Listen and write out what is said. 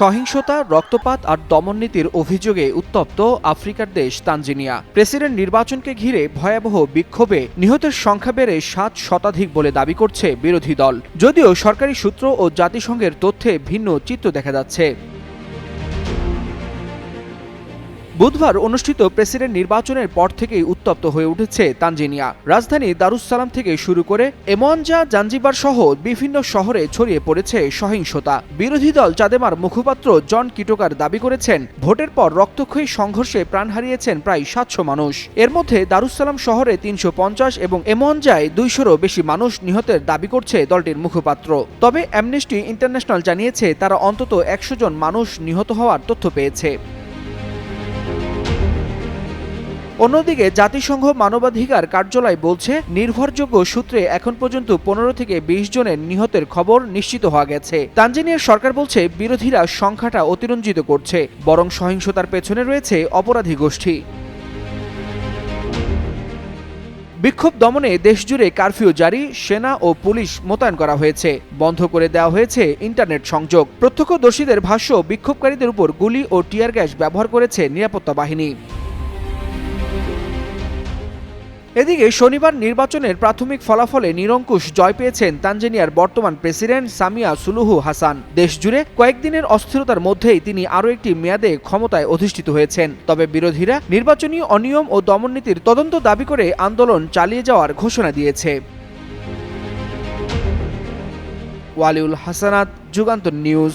সহিংসতা, রক্তপাত আর দমননীতির অভিযোগে উত্তপ্ত আফ্রিকার দেশ তানজিনিয়া। প্রেসিডেন্ট নির্বাচনকে ঘিরে ভয়াবহ বিক্ষোভে নিহতের সংখ্যা বেড়ে সাত শতাধিক বলে দাবি করছে বিরোধী দল। যদিও সরকারি সূত্র ও জাতিসংঘের তথ্যে ভিন্ন চিত্র দেখা যাচ্ছে। বুধবার অনুষ্ঠিত প্রেসিডেন্ট নির্বাচনের পর থেকেই উত্তপ্ত হয়ে উঠেছে তানজেনিয়া। রাজধানী দারুসালাম থেকে শুরু করে এমনজা জাঞ্জিবার সহ বিভিন্ন শহরে ছড়িয়ে পড়েছে সহিংসতা। বিরোধী দল চাঁদেমার মুখপাত্র জন কিটোকার দাবি করেছেন, ভোটের পর রক্তক্ষয়ী সংঘর্ষে প্রাণ হারিয়েছেন প্রায় সাতশো মানুষ। এর মধ্যে দারুসালাম শহরে তিনশো পঞ্চাশ এবং এমনজায় দুইশোরও বেশি মানুষ নিহতের দাবি করছে দলটির মুখপাত্র। তবে অ্যামনেস্টি ইন্টারন্যাশনাল জানিয়েছে, তারা অন্তত একশো জন মানুষ নিহত হওয়ার তথ্য পেয়েছে। অন্যদিকে জাতিসংঘ মানবাধিকার কার্যালয় বলছে, নির্ভরযোগ্য সূত্রে এখন পর্যন্ত পনেরো থেকে বিশ জনের নিহতের খবর নিশ্চিত হওয়া গেছে। তানজানিয়ার সরকার বলছে, বিরোধীরা সংখ্যাটা অতিরঞ্জিত করছে, বরং সহিংসতার পেছনে রয়েছে অপরাধী গোষ্ঠী। বিক্ষোভ দমনে দেশজুড়ে কারফিউ জারি, সেনা ও পুলিশ মোতায়েন করা হয়েছে। বন্ধ করে দেওয়া হয়েছে ইন্টারনেট সংযোগ। প্রত্যক্ষদর্শীদের ভাষ্য, বিক্ষোভকারীদের উপর গুলি ও টিয়ার গ্যাস ব্যবহার করেছে নিরাপত্তা বাহিনী। এদিকে শনিবার নির্বাচনের প্রাথমিক ফলাফলে নিরঙ্কুশ জয় পেয়েছেন তানজানিয়ার বর্তমান প্রেসিডেন্ট সামিয়া সুলুহু হাসান। দেশজুড়ে কয়েকদিনের অস্থিরতার মধ্যেই তিনি আরও একটি মেয়াদে ক্ষমতায় অধিষ্ঠিত হয়েছেন। তবে বিরোধীরা নির্বাচনী অনিয়ম ও দমননীতির তদন্ত দাবি করে আন্দোলন চালিয়ে যাওয়ার ঘোষণা দিয়েছে। ওয়ালিউল হাসানাত, যুগান্তর নিউজ।